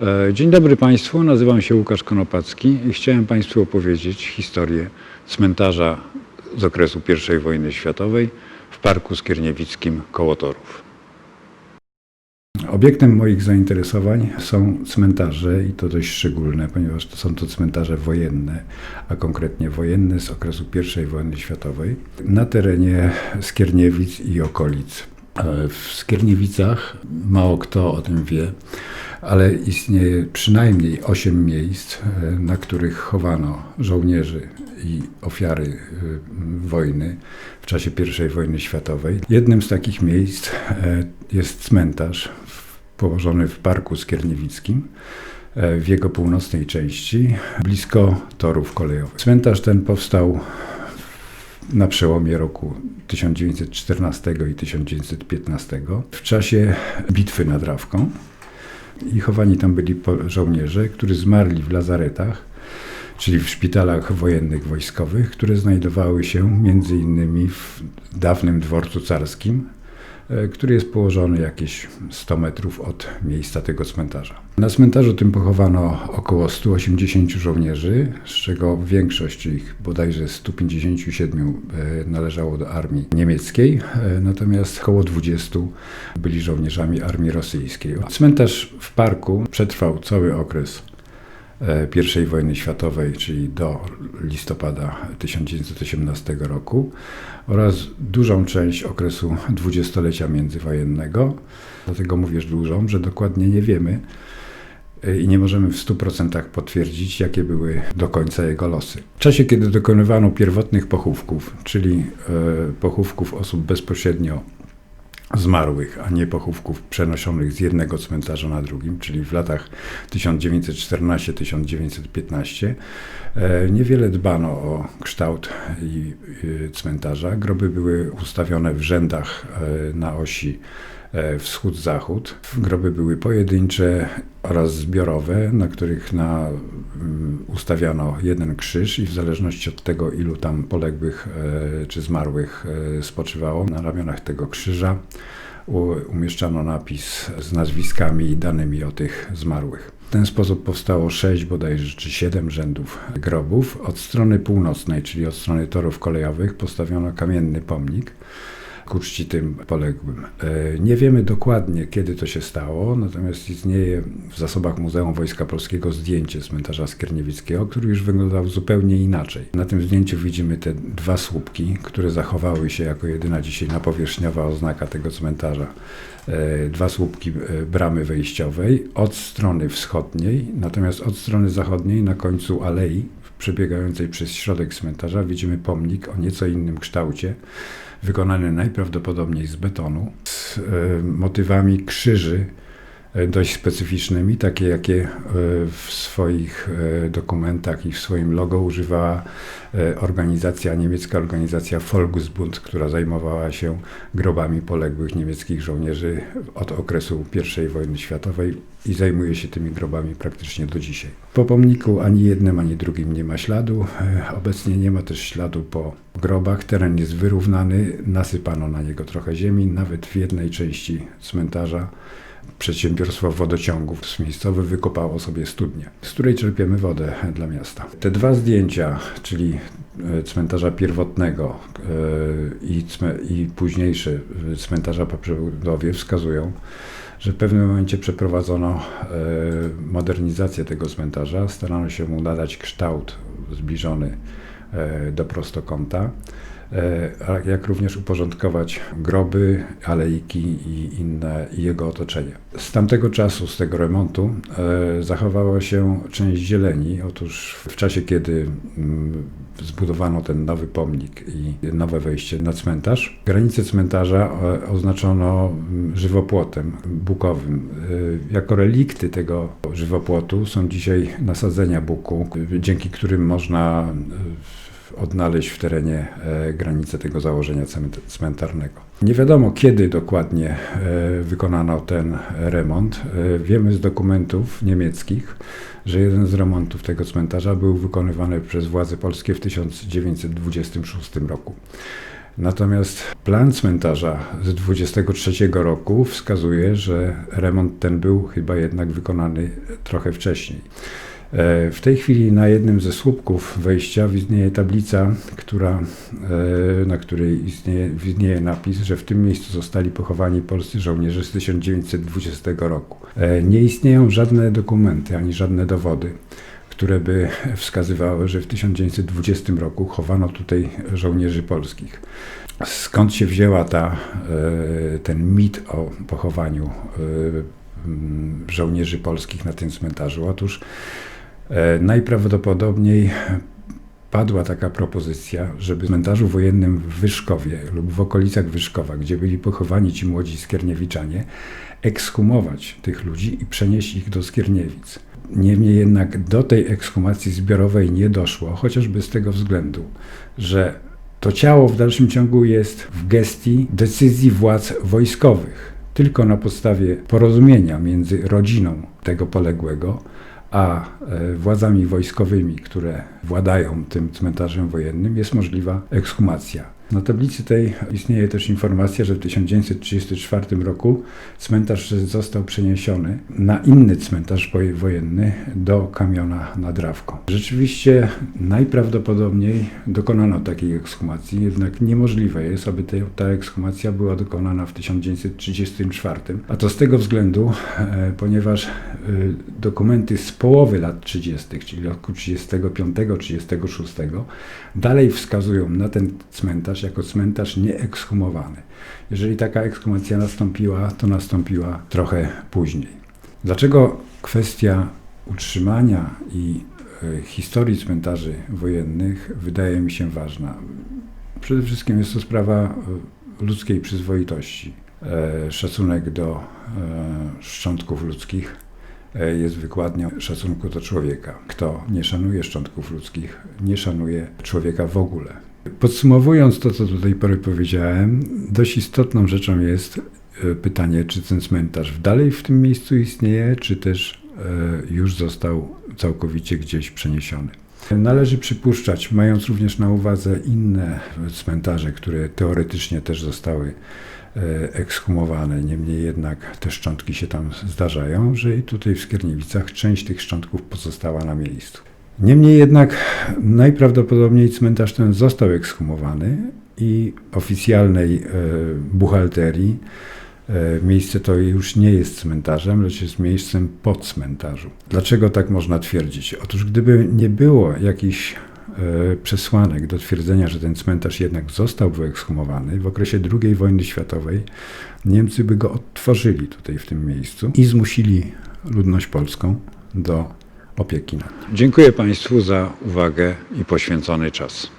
E, Dzień dobry Państwu, nazywam się Łukasz Konopacki i chciałem Państwu opowiedzieć historię cmentarza z okresu I wojny światowej w Parku Skierniewickim koło Torów. Obiektem moich zainteresowań są cmentarze i to dość szczególne, ponieważ to są to cmentarze wojenne, a konkretnie wojenne z okresu I wojny światowej na terenie Skierniewic i okolic. W Skierniewicach mało kto o tym wie, ale istnieje przynajmniej 8 miejsc, e, na których chowano żołnierzy i ofiary e, wojny w czasie I wojny światowej. Jednym z takich miejsc e, jest cmentarz położony w Parku Skierniewickim w jego północnej części, blisko torów kolejowych. Cmentarz ten powstał na przełomie roku 1914 i 1915 w czasie bitwy nad Rawką. I chowani tam byli żołnierze, którzy zmarli w lazaretach, czyli w szpitalach wojennych wojskowych, które znajdowały się między innymi w dawnym dworcu carskim, który jest położony jakieś 100 metrów od miejsca tego cmentarza. Na cmentarzu tym pochowano około 180 żołnierzy, z czego większość, ich bodajże 157 e, należało do armii niemieckiej, e, natomiast około 20 byli żołnierzami armii rosyjskiej. Cmentarz w parku przetrwał cały okres e, I wojny światowej, czyli do listopada 1918 roku oraz dużą część okresu dwudziestolecia międzywojennego. Dlatego mówię dużą, że dokładnie nie wiemy e, i nie możemy w 100% potwierdzić, jakie były do końca jego losy. W czasie, kiedy dokonywano pierwotnych pochówków, czyli e, pochówków osób bezpośrednio zmarłych, a nie pochówków przenoszonych z jednego cmentarza na drugim, czyli w latach 1914-1915, e, niewiele dbano o kształt y, cmentarza. Groby były ustawione w rzędach e, na osi e, wschód-zachód. Groby były pojedyncze oraz zbiorowe, na których na, mm, ustawiano jeden krzyż i w zależności od tego, ilu tam poległych e, czy zmarłych e, spoczywało, na ramionach tego krzyża umieszczano napis z nazwiskami i danymi o tych zmarłych. W ten sposób powstało sześć bodajże czy siedem rzędów grobów. Od strony północnej, czyli od strony torów kolejowych, postawiono kamienny pomnik ku czci tym poległym. E, Nie wiemy dokładnie, kiedy to się stało, natomiast istnieje w zasobach Muzeum Wojska Polskiego zdjęcie cmentarza Skierniewickiego, który już wyglądał zupełnie inaczej. Na tym zdjęciu widzimy te dwa słupki, które zachowały się jako jedyna dzisiaj napowierzchniowa oznaka tego cmentarza. E, Dwa słupki e, bramy wejściowej od strony wschodniej, natomiast od strony zachodniej na końcu alei przebiegającej przez środek cmentarza widzimy pomnik o nieco innym kształcie, wykonany najprawdopodobniej z betonu, z e, motywami krzyży dość specyficznymi, takie jakie e, w swoich e, dokumentach i w swoim logo używała e, organizacja, niemiecka organizacja Volksbund, która zajmowała się grobami poległych niemieckich żołnierzy od okresu I wojny światowej i zajmuje się tymi grobami praktycznie do dzisiaj. Po pomniku ani jednym, ani drugim nie ma śladu. E, Obecnie nie ma też śladu po grobach. Teren jest wyrównany, nasypano na niego trochę ziemi, nawet w jednej części cmentarza przedsiębiorstwo wodociągów miejscowe wykopało sobie studnię, z której czerpiemy wodę dla miasta. Te dwa zdjęcia, czyli e, cmentarza pierwotnego e, i, i późniejsze e, cmentarza po przebudowie wskazują, że w pewnym momencie przeprowadzono modernizację tego cmentarza. Starano się mu nadać kształt zbliżony do prostokąta, jak również uporządkować groby, alejki i inne i jego otoczenie. Z tamtego czasu, z tego remontu, e, zachowała się część zieleni. Otóż w czasie, kiedy mm, zbudowano ten nowy pomnik i nowe wejście na cmentarz, granice cmentarza e, oznaczono mm, żywopłotem bukowym. E, Jako relikty tego żywopłotu są dzisiaj nasadzenia buku, dzięki którym można e, odnaleźć w terenie e, granice tego założenia cmentarnego. Nie wiadomo kiedy dokładnie e, wykonano ten remont. E, Wiemy z dokumentów niemieckich, że jeden z remontów tego cmentarza był wykonywany przez władze polskie w 1926 roku. Natomiast plan cmentarza z 23 roku wskazuje, że remont ten był chyba jednak wykonany trochę wcześniej. E, W tej chwili na jednym ze słupków wejścia istnieje tablica, która, e, na której istnieje, widnieje napis, że w tym miejscu zostali pochowani polscy żołnierze z 1920 roku. E, Nie istnieją żadne dokumenty ani żadne dowody, które by wskazywały, że w 1920 roku chowano tutaj żołnierzy polskich. Skąd się wzięła ta, ten mit o pochowaniu żołnierzy polskich na tym cmentarzu? Otóż Najprawdopodobniej padła taka propozycja, żeby w cmentarzu wojennym w Wyszkowie lub w okolicach Wyszkowa, gdzie byli pochowani ci młodzi skierniewiczanie, ekshumować tych ludzi i przenieść ich do Skierniewic. Niemniej jednak do tej ekshumacji zbiorowej nie doszło, chociażby z tego względu, że to ciało w dalszym ciągu jest w gestii decyzji władz wojskowych. Tylko na podstawie porozumienia między rodziną tego poległego a e, władzami wojskowymi, które władają tym cmentarzem wojennym, jest możliwa ekshumacja. Na tablicy tej istnieje też informacja, że w 1934 roku cmentarz został przeniesiony na inny cmentarz woje- wojenny do kamiona nad Rawką. Rzeczywiście najprawdopodobniej dokonano takiej ekshumacji, jednak niemożliwe jest, aby te, ta ekshumacja była dokonana w 1934. A to z tego względu, e, ponieważ e, dokumenty z połowy lat 30., czyli roku 35-36, dalej wskazują na ten cmentarz jako cmentarz nieekshumowany. Jeżeli taka ekshumacja nastąpiła, to nastąpiła trochę później. Dlaczego kwestia utrzymania i e, historii cmentarzy wojennych wydaje mi się ważna? Przede wszystkim jest to sprawa e, ludzkiej przyzwoitości. E, Szacunek do szczątków ludzkich jest wykładnią szacunku do człowieka. Kto nie szanuje szczątków ludzkich, nie szanuje człowieka w ogóle. Podsumowując to, co do tej pory powiedziałem, dość istotną rzeczą jest e, pytanie, czy ten cmentarz dalej w tym miejscu istnieje, czy też e, już został całkowicie gdzieś przeniesiony. Należy przypuszczać, mając również na uwadze inne cmentarze, które teoretycznie też zostały e, ekshumowane, niemniej jednak te szczątki się tam zdarzają, że i tutaj w Skierniewicach część tych szczątków pozostała na miejscu. Niemniej jednak najprawdopodobniej cmentarz ten został ekshumowany i oficjalnej e, buchalterii e, miejsce to już nie jest cmentarzem, lecz jest miejscem po cmentarzu. Dlaczego tak można twierdzić? Otóż gdyby nie było jakichś e, przesłanek do twierdzenia, że ten cmentarz jednak został wyekshumowany, w okresie II wojny światowej Niemcy by go odtworzyli tutaj w tym miejscu i zmusili ludność polską do opieki nad nim. Dziękuję Państwu za uwagę i poświęcony czas.